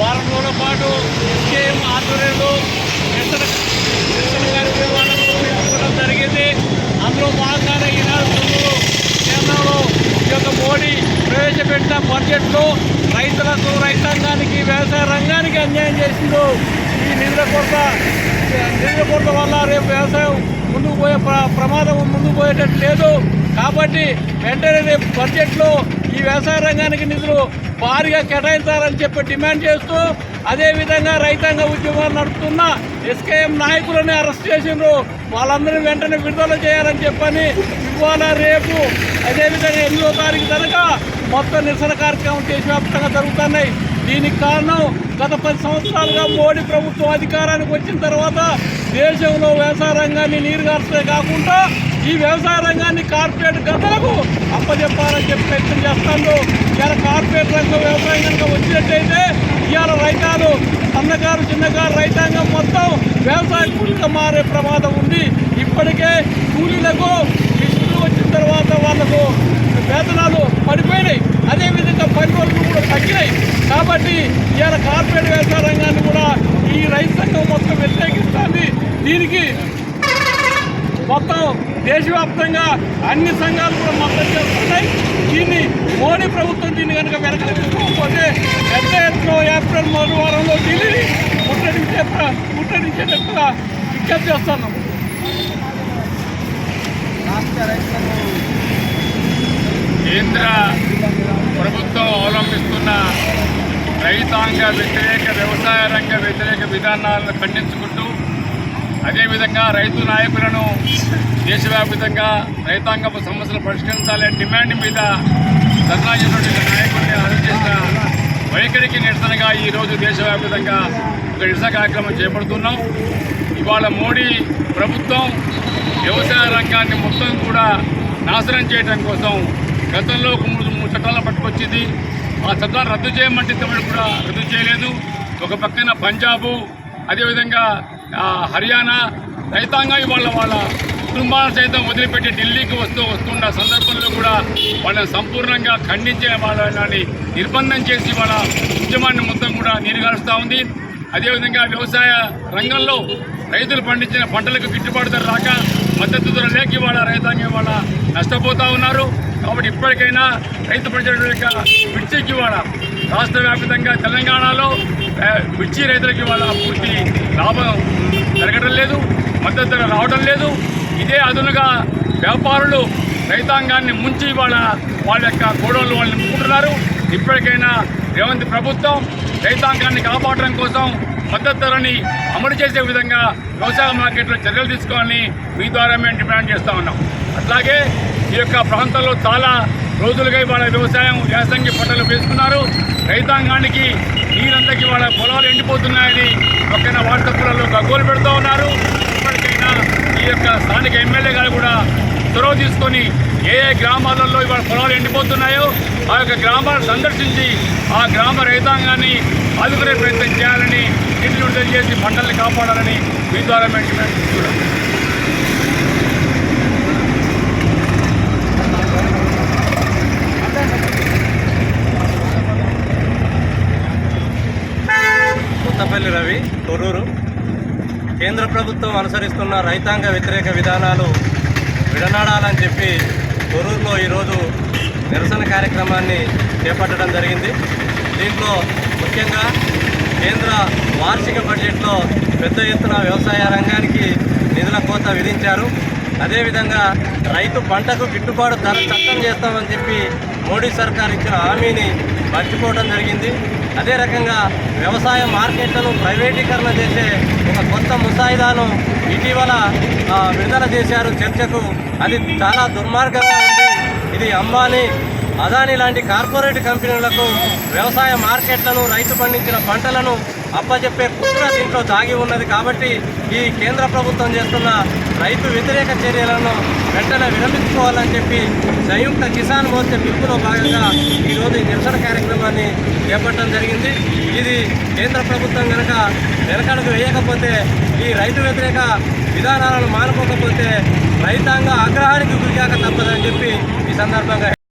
వారం రోజుల పాటు ఎస్కేఎం ఆధ్వర్యంలో నిరసన జరిగింది. అందులో భాగంగానే ఈనాడు ముందు కేంద్రంలో ఈ యొక్క మోడీ ప్రవేశపెట్టిన బడ్జెట్లో రైతులకు రైతాంగానికి వ్యవసాయ రంగానికి అన్యాయం చేసిందో ఈ నిధుల కొరత నిధుల కొరత వల్ల రేపు వ్యవసాయం ముందుకు పోయే ప్రమాదం ముందుకు పోయేటట్టు లేదు. కాబట్టి వెంటనే రేపు బడ్జెట్లో ఈ వ్యవసాయ రంగానికి నిధులు భారీగా కేటాయించాలని చెప్పి డిమాండ్ చేస్తూ అదేవిధంగా రైతాంగ ఉద్యమాలు నడుపుతున్న ఎస్కేఎం నాయకులని అరెస్ట్ చేసిండ్రు. వాళ్ళందరినీ వెంటనే విడుదల చేయాలని చెప్పని ఇవాళ రేపు అదేవిధంగా ఎనిమిదో తారీఖు తనక మొత్తం నిరసన కార్యక్రమం దేశవ్యాప్తంగా జరుగుతున్నాయి. దీనికి కారణం గత పది సంవత్సరాలుగా మోడీ ప్రభుత్వం అధికారానికి వచ్చిన తర్వాత దేశంలో వ్యవసాయ రంగాన్ని నీరుగార్చే కాకుండా ఈ వ్యవసాయ రంగాన్ని కార్పొరేట్ గతలకు అప్పచెప్పాలని చెప్పి ప్రయత్నం చేస్తాను. ఇవాళ కార్పొరేట్ రంగం వ్యవసాయం కనుక వచ్చినట్టయితే ఇవాళ రైతాలు సన్నకారు చిన్నకారు రైతాంగం మొత్తం వ్యవసాయ కూలీగా మారే ప్రమాదం ఉంది. ఇప్పటికే కూలీలకు మిషన్లు వచ్చిన తర్వాత వాళ్ళకు వేతనాలు పడిపోయినాయి. అదేవిధంగా పని రోజులు కూడా తగ్గినాయి. కాబట్టి ఇవాళ కార్పొరేట్ వ్యవసాయ రంగాన్ని కూడా ఈ రైతు సంఘం మొత్తం వ్యతిరేకిస్తుంది. దీనికి మొత్తం దేశవ్యాప్తంగా అన్ని సంఘాలు కూడా మద్దతు చేస్తున్నాయి. దీన్ని మోడీ ప్రభుత్వం దీన్ని కనుక వెనక్కి తీసుకోకపోతే పెద్ద ఎత్తున ఏప్రిల్ మూడు వారంలో ఢిల్లీని ముట్టడించే ముట్టడించేటట్టుగా విజ్ఞప్తి చేస్తున్నాం. కేంద్ర ప్రభుత్వం అవలంబిస్తున్న రైతాంగ వ్యతిరేక వ్యవసాయ రంగ వ్యతిరేక విధానాలను ఖండించుకుంటూ అదేవిధంగా రైతు నాయకులను దేశవ్యాప్తంగా రైతాంగపు సమస్యలు పరిష్కరించాలనే డిమాండ్ మీద ధర్నా చేసినటువంటి నాయకుల్ని అరెస్ట్ చేసిన వైఖరికి నిరసనగా ఈరోజు దేశవ్యాప్తంగా ఒక నిరసన కార్యక్రమం చేపడుతున్నాం. ఇవాళ మోడీ ప్రభుత్వం వ్యవసాయ రంగాన్ని మొత్తం కూడా నాశనం చేయడం కోసం గతంలో ఒక మూడు మూడు చట్టాలను పట్టుకొచ్చింది. ఆ చట్టాలు రద్దు చేయమంటే ఇంతవరకు కూడా రద్దు చేయలేదు. ఒక పక్కన పంజాబు అదేవిధంగా హర్యానా రైతాంగం ఇవాళ వాళ్ళ కుటుంబాలను సైతం వదిలిపెట్టి ఢిల్లీకి వస్తూ వస్తున్న సందర్భంలో కూడా వాళ్ళని సంపూర్ణంగా ఖండించే వాళ్ళని నిర్బంధం చేసి వాళ్ళ ఉద్యమాన్ని మొత్తం కూడా నీరుగారుస్తూ ఉంది. అదేవిధంగా వ్యవసాయ రంగంలో రైతులు పండించిన పంటలకు గిట్టుబాటు ధర రాక మద్దతు ధర లేక ఇవాళ రైతాంగం ఇవాళ నష్టపోతూ ఉన్నారు. కాబట్టి ఇప్పటికైనా రైతు ప్రజల యొక్క మిర్చికి ఇవాళ రాష్ట్ర వ్యాప్తంగా తెలంగాణలో మిర్చి రైతులకి వాళ్ళ పూర్తి లాభం జరగడం లేదు మద్దతు ధర రావడం లేదు. ఇదే అదునుగా వ్యాపారులు రైతాంగాన్ని ముంచి వాళ్ళ వాళ్ళ యొక్క గోడౌన్లు వాళ్ళు నింపుకుంటున్నారు ఇప్పటికైనా రేవంత్ ప్రభుత్వం రైతాంగాన్ని కాపాడడం కోసం మద్దతు ధరని అమలు చేసే విధంగా వ్యవసాయ మార్కెట్లో చర్యలు తీసుకోవాలని మీ ద్వారా మేము డిమాండ్ చేస్తూ ఉన్నాం. అట్లాగే ఈ యొక్క ప్రాంతంలో చాలా రోజులుగా ఇవాళ వ్యవసాయం యాసంగి పంటలు వేసుకున్నారు. రైతాంగానికి నీరందరికీ వాళ్ళ పొలాలు ఎండిపోతున్నాయని ఒక్కైనా వాట్సాప్లలో గగ్గోలు పెడుతూ ఉన్నారు. ఇప్పటికైనా ఈ యొక్క స్థానిక ఎమ్మెల్యే గారు కూడా చొరవ తీసుకొని ఏ ఏ గ్రామాలలో ఇవాళ పొలాలు ఎండిపోతున్నాయో ఆ యొక్క గ్రామాలను సందర్శించి ఆ గ్రామ రైతాంగాన్ని ఆదుకునే ప్రయత్నం చేయాలని నీటి తెలియజేసి చేసి పంటల్ని కాపాడాలని మీ ద్వారా మేము డిమాండ్ రవి తొర్రూరు. కేంద్ర ప్రభుత్వం అనుసరిస్తున్న రైతాంగ వ్యతిరేక విధానాలు విడనాడాలని చెప్పి తొర్రూరులో ఈరోజు నిరసన కార్యక్రమాన్ని చేపట్టడం జరిగింది. దీంట్లో ముఖ్యంగా కేంద్ర వార్షిక బడ్జెట్లో పెద్ద ఎత్తున వ్యవసాయ రంగానికి నిధుల కోత విధించారు. అదేవిధంగా రైతు పంటకు గిట్టుబాటు ధర చట్టం చేస్తామని చెప్పి మోడీ సర్కార్ ఇచ్చిన హామీని మర్చిపోవడం జరిగింది. అదే రకంగా వ్యవసాయ మార్కెట్లను ప్రైవేటీకరణ చేసే ఒక కొత్త ముసాయిదాను ఇటీవల విడుదల చేశారు. చర్చకు అది చాలా దుర్మార్గంగా ఉంది. ఇది అంబానీ అదాని లాంటి కార్పొరేట్ కంపెనీలకు వ్యవసాయ మార్కెట్లను రైతు పండించిన పంటలను అప్పచెప్పే కుట్ర దీంట్లో దాగి ఉన్నది కాబట్టి ఈ కేంద్ర ప్రభుత్వం చేస్తున్న రైతు వ్యతిరేక చర్యలను వెంటనే విరమించుకోవాలని చెప్పి సంయుక్త కిసాన్ మోర్చా పిలుపులో భాగంగా ఈరోజు ఈ నిరసన కార్యక్రమాన్ని చేపట్టడం జరిగింది. ఇది కేంద్ర ప్రభుత్వం కనుక వెనకడుగు వేయకపోతే ఈ రైతు వ్యతిరేక విధానాలను మానుకోకపోతే రైతాంగ ఆగ్రహానికి గురికాక తప్పదని చెప్పి ఈ సందర్భంగా